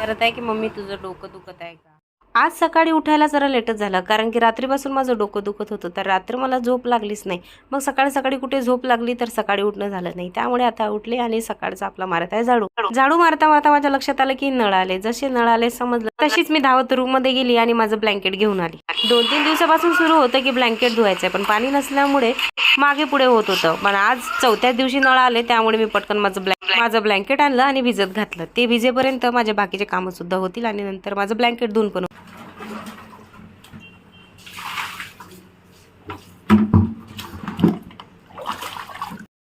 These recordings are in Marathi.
करत आहे की मम्मी तुझं डोकं दुखत आहे का? आज सकाळी उठायला जरा लेटच झालं कारण की रात्रीपासून माझं डोकं दुखत होतं. तर रात्री मला झोप लागलीच नाही. मग सकाळी सकाळी कुठे झोप लागली तर सकाळी उठणं झालं नाही. त्यामुळे आता उठले आणि सकाळचा आपला मारत आहे झाडू. झाडू मारता मारता माझ्या लक्षात आलं की नळ आले. जसे नळ आले समजलं. तशीच मी धावत रूममध्ये गेली आणि माझं ब्लँकेट घेऊन आली. दोन तीन दिवसापासून सुरू होतं की ब्लँकेट धुवायचंय पण पाणी नसल्यामुळे मागे पुढे होत होतं. पण आज चौथ्या दिवशी नळ आले त्यामुळे मी पटकन माझं ब्लँक माझं ब्लँकेट आणलं आणि भिजत घातलं. ते भिजेपर्यंत माझे बाकीचे कामं सुद्धा होतील आणि नंतर माझं ब्लँकेट धुवून पण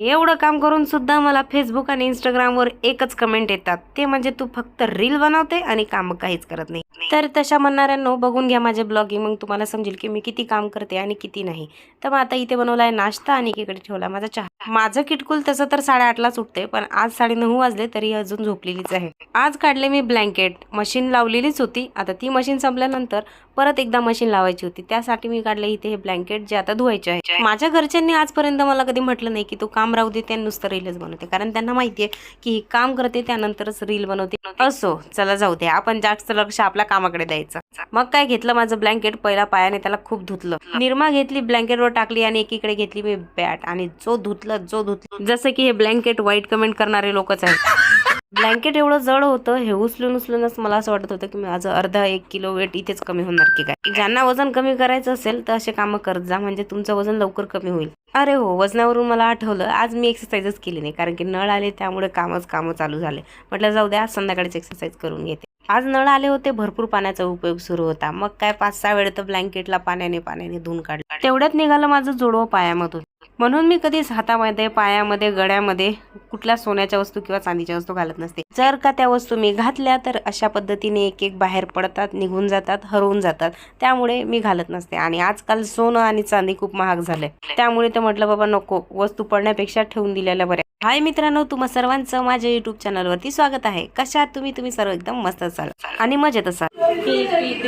एवढं काम करून सुद्धा मला फेसबुक आणि इंस्टाग्रामवर एकच कमेंट येतात. ते म्हणजे तू फक्त रील बनवते आणि काम काहीच करत नाही. तर तशा म्हणणाऱ्यांनो बघून घ्या माझे ब्लॉगिंग मग तुम्हाला समजेल की मी किती काम करते आणि किती नाही. तर मग आता इथे बनवलाय नाश्ता आणि एकीकडे ठेवला माझा चहा. माझं किटकुल तसं तर साडेआठलाच उठते पण आज साडे नऊ वाजले तरी अजून झोपलेलीच आहे. आज काढले मी ब्लँकेट मशीन लावलेलीच होती. आता ती मशीन संपल्यानंतर परत एकदा मशीन लावायची होती. त्यासाठी मी काढले इथे हे ब्लँकेट जे आता धुवायचे आहे. माझ्या घरच्यांनी आजपर्यंत मला कधी म्हटलं नाही की तू काम राहू दे त्या नुसतं रीलच बनवते. कारण त्यांना माहिती आहे की ही काम करते त्यानंतरच रील बनवते. असो चला जाऊ दे आपण जास्त लक्ष आपल्या कामाकडे द्यायचं. मग काय घेतलं माझं ब्लँकेट पहिला पायाने त्याला खूप धुतलं. निरमा घेतली ब्लँकेटवर टाकली आणि एकीकडे घेतली मी बॅट आणि जो धुतलं जो धुतलं. जसं की हे ब्लँकेट वाईट कमेंट करणारे लोकच आहेत. ब्लँकेट एवढं जड होतं हे उचलून उचलूनच मला असं वाटत होतं की माझं अर्धा एक किलो वेट इथेच कमी होणार की काय. ज्यांना वजन कमी करायचं असेल तर असे कामं करत जा म्हणजे तुमचं वजन लवकर कमी होईल. अरे हो वजनावरून मला आठवलं आज मी एक्सरसाइजच केली नाही कारण की नळ आले त्यामुळे कामच कामं चालू झाले. म्हटलं जाऊ द्या आज संध्याकाळीच एक्सरसाइज करून घेते. आज नळ आले होते भरपूर पाण्याचा उपयोग सुरू होता. मग काय पाच सहा वेळ तर ब्लँकेटला पाण्याने पाण्याने धुवून काढलं. तेवढ्यात निघालं माझं जोडवं पायामधून. म्हणून मी कधीच हातामध्ये पायामध्ये गळ्यामध्ये कुठल्या सोन्याच्या वस्तू किंवा चांदीच्या वस्तू घालत नसते. जर का त्या वस्तू मी घातल्या तर अशा पद्धतीने एक एक बाहेर पडतात निघून जातात हरवून जातात. त्यामुळे मी घालत नसते आणि आजकाल सोनं आणि चांदी खूप महाग झालंय. त्यामुळे ते म्हटलं बाबा नको. वस्तू पडण्यापेक्षा ठेवून दिलेल्या बऱ्या. हाय मित्रांनो तुम्हा सर्वांचं माझ्या युट्यूब चॅनलवरती स्वागत आहे. कशा आहात तुम्ही? तुम्ही सर्व एकदम मस्त असाल आणि मजेत असाल.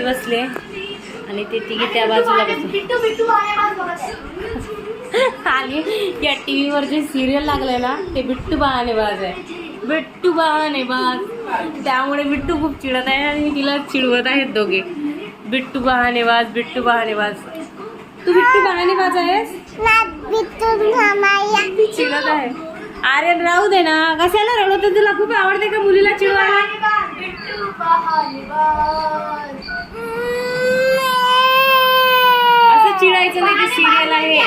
बसले आणि ते तिघी त्या बाजूला. आणि या टी व्हीवर जे सिरियल लागलंय ना ते बिट्टू बहाने बाज आहे बिट्टू बहाने बाज त्यामुळे बिट्टू खूप चिडत आहे आणि तिला चिडवत आहेत दोघे. बिट्टू बहाने बाज बिट्टू बहाने बाज तू बिट्टू बहाने बाज आहेस? चिडत आहे. अरे राहू दे ना. कशाला रडवत तुला खूप आवडते का मुलीला चिडवायला? असं चिडायचं नाही की सिरियल आहे.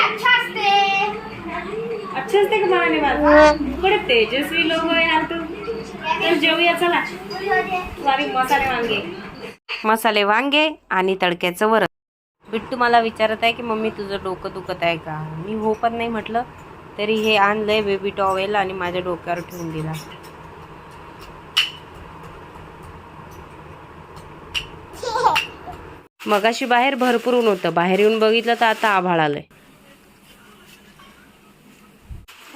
अच्छे का माने बाज बड़े तेजस्वी लोक आहे यार तू? तर जेवूया चला. सॉरी मसाले वांगे. मसाले वांगे आणि तडक्याचं वरण. बिट्टू मला विचारत आहे की मम्मी तुझं डोकं दुखत आहे का? मी हो पण नाही म्हटलं तरी हे आणलंय बेबी टॉवेल आणि माझ्या डोक्यावर ठेवून दिला. मगाशी बाहेर भरपूर ऊन होतं. बाहेर येऊन बघितलं तर आता आभाळ आलंय.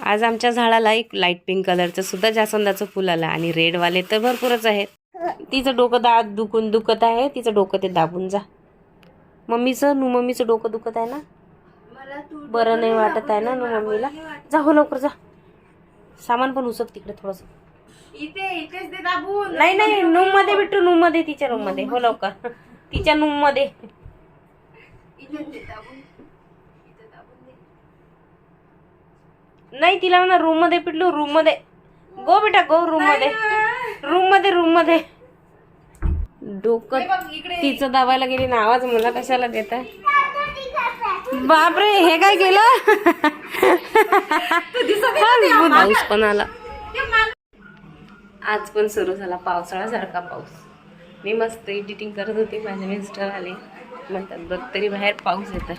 आज आमच्या झाडाला एक लाइट पिंक कलरचं सुद्धा जास्वंदाचं फुल आलं आणि रेडवाले तर भरपूरच आहेत. तिचं डोकं दा दुखून दुखत आहे. तिचं डोकं ते दाबून जा. मम्मीचं नू मम्मीचं डोकं दुखत आहे ना? बरं नाही वाटत आहे ना नू मम्मीला? जा हो लवकर जा. सामान पण उसक तिकडे थोडस. नाही नाही रूममध्ये भेटू रूममध्ये तिच्या रूममध्ये. हो लवकर. तिच्या रूममध्ये इथे ते दाबून इथे दाबून दे नाही तिला म्हणा रूममध्ये पिटलो रूममध्ये. गो बेटा गो रूममध्ये. रूममध्ये रूममध्ये. डोकं तिचं दाबायला गेली ना आवाज मला कशाला देत बापरे हे काय केलं? पाऊस पण आला. आज पण सुरू झाला पावसाळा सारखा पाऊस. मी मस्त एडिटिंग करत होते माझे मिस्टर आले. म्हणतात बघ तरी बाहेर पाऊस येत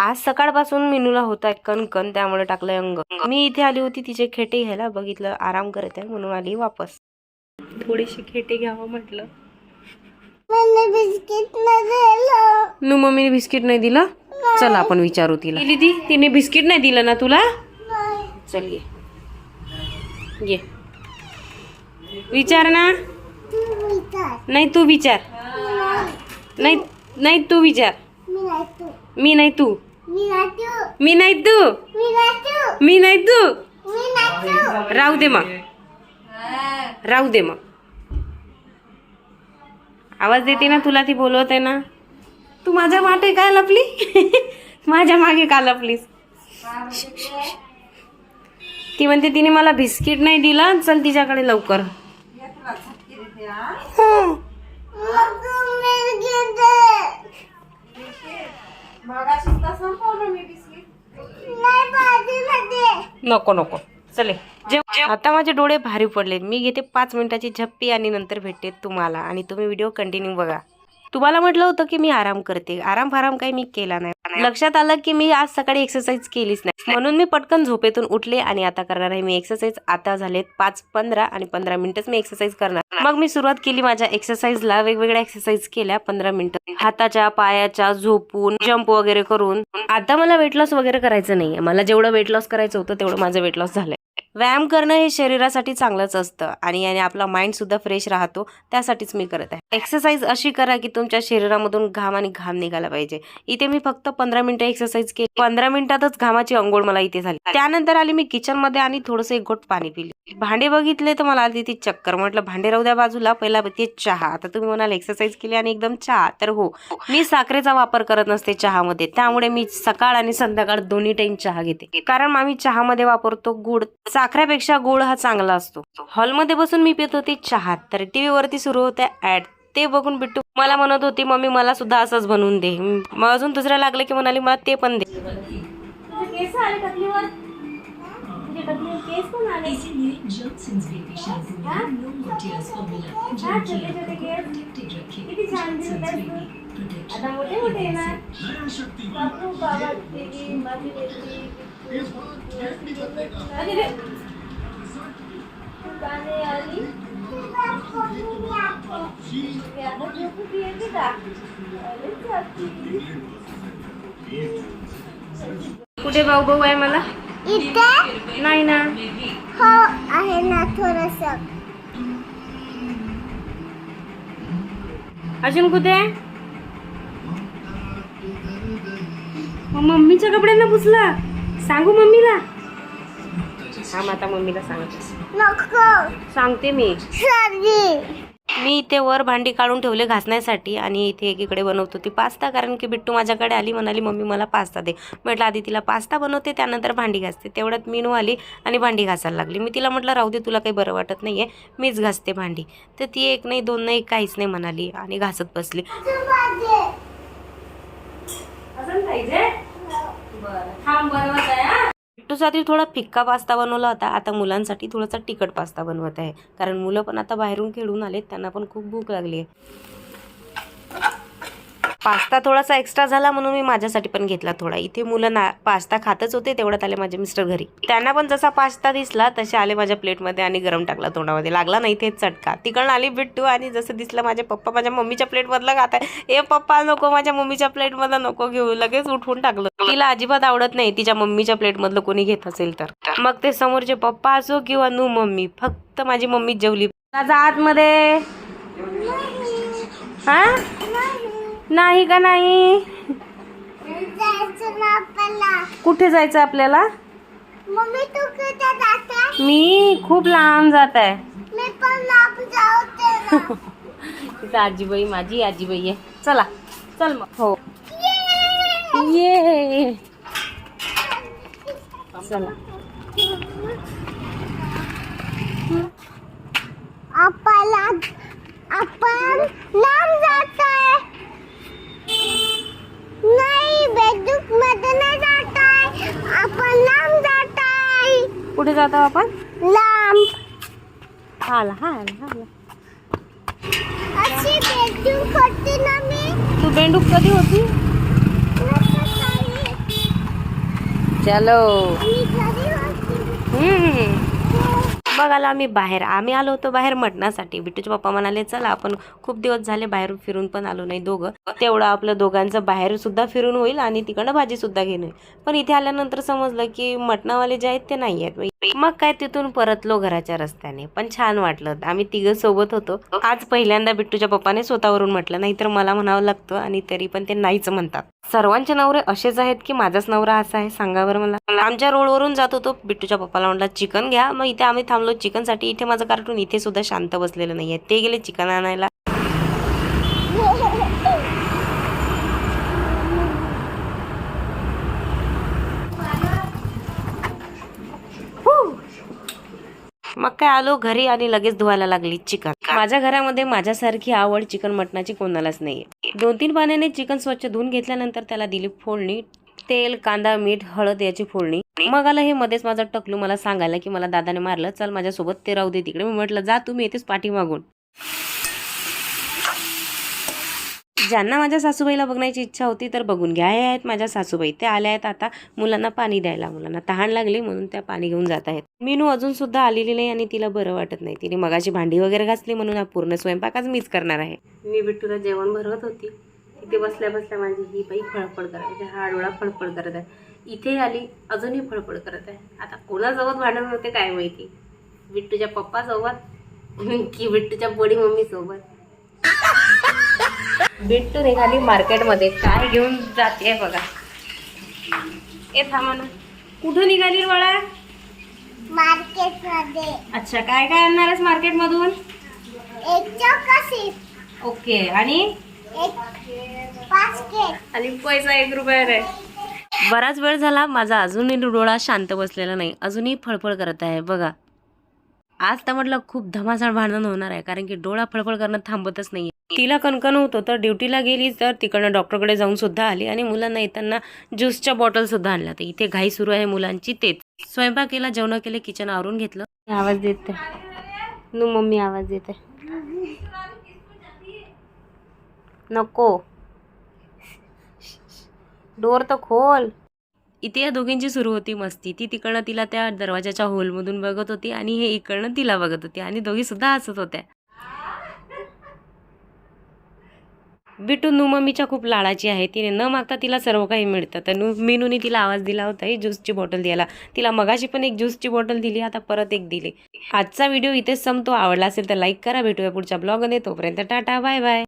आज सकाळपासून मिनूला होता कणकण त्यामुळे टाकलंय अंग. मी इथे आली होती तिचे खेटे घ्यायला बघितलं आराम करत आहे म्हणून आली वापस. थोडीशी खेटे घ्यावं म्हटलं. नू मम्मीने बिस्किट नाही दिलं? चल आपण विचारू तिला. दिली ती तिने बिस्किट नाही दिलं ना तुला? चल ये. ये. विचार ना. नाही तू विचार. नाही. नाही तू विचार. मी नाही तू. मी नाही तू. मी नाही तू. राहू दे मग. राहू दे मग. आवाज देते ना तुला ती बोलवते ना. तू माझ्या मागे काय लपली? माझ्या मागे का लपलीस? ती म्हणते तिने मला बिस्किट नाही दिला. चल तिच्याकडे लवकर. हं. नको नको. चले. आता माझे डोळे भारी पडले मी घेते पाच मिनिटाची झप्पी आणि नंतर भेटते तुम्हाला. आणि तुम्ही व्हिडिओ कंटिन्यू बघा. तुम्हाला म्हटलं होतं की मी आराम करते. आराम फाराम काही मी केला नाही. लक्षात आलं की मी आज सकाळी एक्सरसाइज केलीच नाही. म्हणून मी पटकन झोपेतून उठले आणि आता करणार आहे मी एक्सरसाइज आता झालेत पाच पंधरा आणि पंधरा मिनिटच मी एक्सरसाइज करणार. मग मी सुरुवात केली माझ्या एक्सरसाइजला वेगवेगळ्या एक्सरसाइज केल्या पंधरा मिनिटं हाताच्या पायाच्या झोपून जंप वगैरे करून. आता मला वेट लॉस वगैरे करायचं नाहीये. मला जेवढं वेट लॉस करायचं होतं तेवढं माझं वेट लॉस झालंय. व्यायाम करणं हे शरीरासाठी चांगलंच असतं आणि याने आपला माइंड सुद्धा फ्रेश राहतो. त्यासाठीच मी करत आहे. एक्सरसाइज अशी करा की तुमच्या शरीरामधून घाम आणि घाम निघाला पाहिजे. इथे मी फक्त पंधरा मिनिटं एक्सरसाइज केली. पंधरा मिनिटातच घामाची अंघोळ मला इथे झाली. त्यानंतर आली मी किचनमध्ये आणि थोडंसं एक घोट पाणी पिले. भांडे बघितले तर मला आली ती चक्कर. म्हटलं भांडे राहू द्या बाजूला पहिला ते चहा. आता तुम्ही म्हणाल एक्सरसाइज केली आणि एकदम चहा. तर हो मी साखरेचा वापर करत नसते चहामध्ये. त्यामुळे मी सकाळ आणि संध्याकाळ दोन्ही टाइम चहा घेते. कारण आम्ही चहामध्ये वापरतो गुड. साखरेपेक्षा गुळ हा चांगला असतो. हॉलमध्ये बसून मी पित होते चहा. तर टीव्ही वरती सुरू होत्या ऍड ते बघून बिट्टू मला म्हणत होती मम्मी मला सुद्धा असंच बनवून दे. मग अजून दुसऱ्या लागले की म्हणाली मला ते पण दे. केस आले तुझे केस पण आले. इसीलिए में फॉर्मूला छोटे छोटे केस. प्रोटेक्टेड रखे किती छान दिसत जॉनसन्स आहेत बेबी तू. प्रोटेक्शन आता मोठे मोठे आहे ना बापू, बाबा, देवी, माझी देवी, अरे रे. तू गाणे आली. आता झोपू बी येते का? अरे जाती. कुठे भाऊ भाऊ आहे मला? इथे नाही ना. हो आहे ना थोडस. अजून कुठे? मम्मीच्या कपड्यांना पुसला. सांगू मम्मीला? हा आता मम्मीला सांगते. नको. सांगते मी. सर्दी मी इथे वर भांडी काढून ठेवले घासण्यासाठी आणि इथे एकीकडे बनवत होती पास्ता कारण की बिट्टू माझ्याकडे आली म्हणाली मम्मी मला पास्ता दे. म्हटलं आधी तिला पास्ता बनवते त्यानंतर भांडी घासते. तेवढ्यात मीनू आली आणि भांडी घासायला लागली. मी तिला म्हटलं राहू दे तुला काही बरं वाटत नाही आहे मीच घासते भांडी. तर ती एक नाही दोन नाही काहीच नाही म्हणाली आणि घासत बसली. बिट्टूसाठी थोडा फिक्का पास्ता बनवला होता. आता मुलांसाठी थोडासा तिखट पास्ता बनवत आहे. कारण मुलं पण आता बाहेरून खेळून आलेत त्यांना पण खूप भूक लागली आहे पास्ता थोडासा एक्स्ट्रा झाला म्हणून मी माझ्यासाठी पण घेतला थोडा. इथे मुलं ना पास्ता खातच होते तेवढ्यात आले माझे मिस्टर घरी. त्यांना पण जसा पास्ता दिसला तसे आले माझ्या प्लेटमध्ये आणि गरम टाकला तोंडामध्ये. लागला नाही तेच चटका. तिकडून आली बिट्टू आणि जसं दिसलं माझे पप्पा माझ्या मम्मीच्या प्लेटमधलं खात आहे. ए पप्पा नको माझ्या मम्मीच्या प्लेटमधलं नको घेऊ. लगेच उठवून टाकलं. तिला अजिबात आवडत नाही. तिच्या मम्मीच्या प्लेटमधलं कोणी घेत असेल तर. मग ते समोरचे पप्पा असो किंवा नू मम्मी फक्त माझी मम्मी जेवली. माझा आतमध्ये. हा? नाही का नाही? कुठे जायचं आपल्याला? मम्मी तू कुठे जाते? मी खूप लांब जात आहे. तिथं आजीबाई माझी आजीबाई आहे. चला चल मग. हो. ये चला. आपला आपण लांब जातोय मध्ये नाही जातोय. आपण लांब जातोय. कुठे जातो आपण? लांब. हाला हाला हाला अशी बेडूक होती ना मी. तू बेंडूक कधी होती. चलो. मी घरी होती. हम्म. मग आलो आम्ही बाहेर. आम्ही आलो होतो बाहेर मटणासाठी. बिट्टूचे पप्पा म्हणाले चला आपण खूप दिवस झाले बाहेर फिरून पण आलो नाही दोघं. तेवढं आपलं दोघांचं बाहेर सुद्धा फिरून होईल आणि तिकडनं भाजी सुद्धा घेऊन होईल. पण इथे आल्यानंतर समजलं की मटणावाले जे आहेत ते नाही आहेत. मग काय तिथून परतलो घराच्या रस्त्याने. पण छान वाटलं. आम्ही तिघं सोबत होतो. आज पहिल्यांदा बिट्टूच्या पप्पाने स्वतःवरून म्हटलं नाहीतर मला म्हणावं लागतं आणि तरी पण ते नाहीच म्हणतात. सर्वांचे नवरे असेच आहेत की माझाच नवरा असा आहे? सांगा बरं मला. आमच्या रोडवरून जात होतो. बिट्टूच्या पप्पाला म्हटलं चिकन घ्या. मग इथे आम्ही थांबलो चिकनसाठी इथे माझं कार्टून इथे सुद्धा शांत बसलेलं नाहीये. ते गेले चिकन आणायला. मग काय आलो घरी आणि लगेच धुवायला लागली चिकन. माझ्या घरामध्ये माझ्यासारखी आवड चिकन मटणाची कोणालाच नाहीये. दोन तीन पाण्याने चिकन स्वच्छ धुवून घेतल्यानंतर त्याला दिली फोडणी. तेल कांदा मीठ हळद याची फोडणी. मग आलं हे मध्येच माझं टकलू मला सांगायला की मला दादाने मारलं चल माझ्यासोबत ते राहू दे तिकडे. मी म्हटलं जा तुम्ही येतेच पाठी मागून ज्यांना माझ्या सासूबाईला बघण्याची इच्छा होती तर बघून घ्या. हे आहेत माझ्या सासूबाई. ते आल्या आहेत आता मुलांना पाणी द्यायला. मुलांना तहान लागली म्हणून त्या पाणी घेऊन जात आहेत. मीनू अजून सुद्धा आलेली नाही आणि तिला बरं वाटत नाही. तिने मगाची भांडी वगैरे घासली म्हणून हा पूर्ण स्वयंपाक आज मीच करणार आहे. मी बिट्टूला जेवण भरवत होती. इथे बसल्या बसल्या माझी ही बाई फळफळ करायची हा डोळा फळफळ करत आहे. इथे आली अजूनही फळफळ करत आहे. आता कोणासोबत भांडण होते काय माहिती? बिट्टूच्या पप्पा सोबत की बिट्टूच्या बडी मम्मी सोबत बिट्टू निघाली मार्केटमध्ये. काय घेऊन जाते बघा. ए थांबा ना. कुठं निघाली बाळा? मार्केटमध्ये अच्छा काय काय आणणार आहेस एक चौकशी. ओके आणि? आणि पैसा एक रुपयावर आहे बराच वेळ झाला माझा अजूनही डोळा शांत बसलेला नाही. अजूनही फळफळ करत आहे बघा. आज तर म्हटलं खूप धमासाळ भांडण होणार आहे कारण की डोळा फळफळ करणं थांबतच नाही तिला कणकण होतं तर ड्युटीला गेली तर तिकडनं डॉक्टरकडे जाऊन सुद्धा आली आणि मुलांना येताना ज्यूसच्या बॉटल सुद्धा आणल्या. तर इथे घाई सुरू आहे मुलांची तेच. स्वयंपाक केला जेवण केले किचन आवरून घेतलं. आवाज देते. नू मम्मी आवाज देते. नको. डोर तर खोल. इथे या दोघींची सुरू होती मस्ती. ती तिकडनं तिला त्या दरवाजाच्या होलमधून बघत होती आणि हे इकडनं तिला बघत होती आणि दोघी सुद्धा हसत होत्या. बिटू नू मम्मीच्या खूप लाडाची आहे. तिने न मागता तिला सर्व काही मिळतं. तर नू मीनूने तिला आवाज दिला होता ही ज्यूसची बॉटल द्यायला. तिला मगाशी पण एक ज्यूसची बॉटल दिली आता परत एक दिली. आजचा व्हिडिओ इथेच संपतो. आवडला असेल तर लाईक करा. भेटूया पुढच्या ब्लॉगमध्ये. तोपर्यंत टाटा बाय बाय.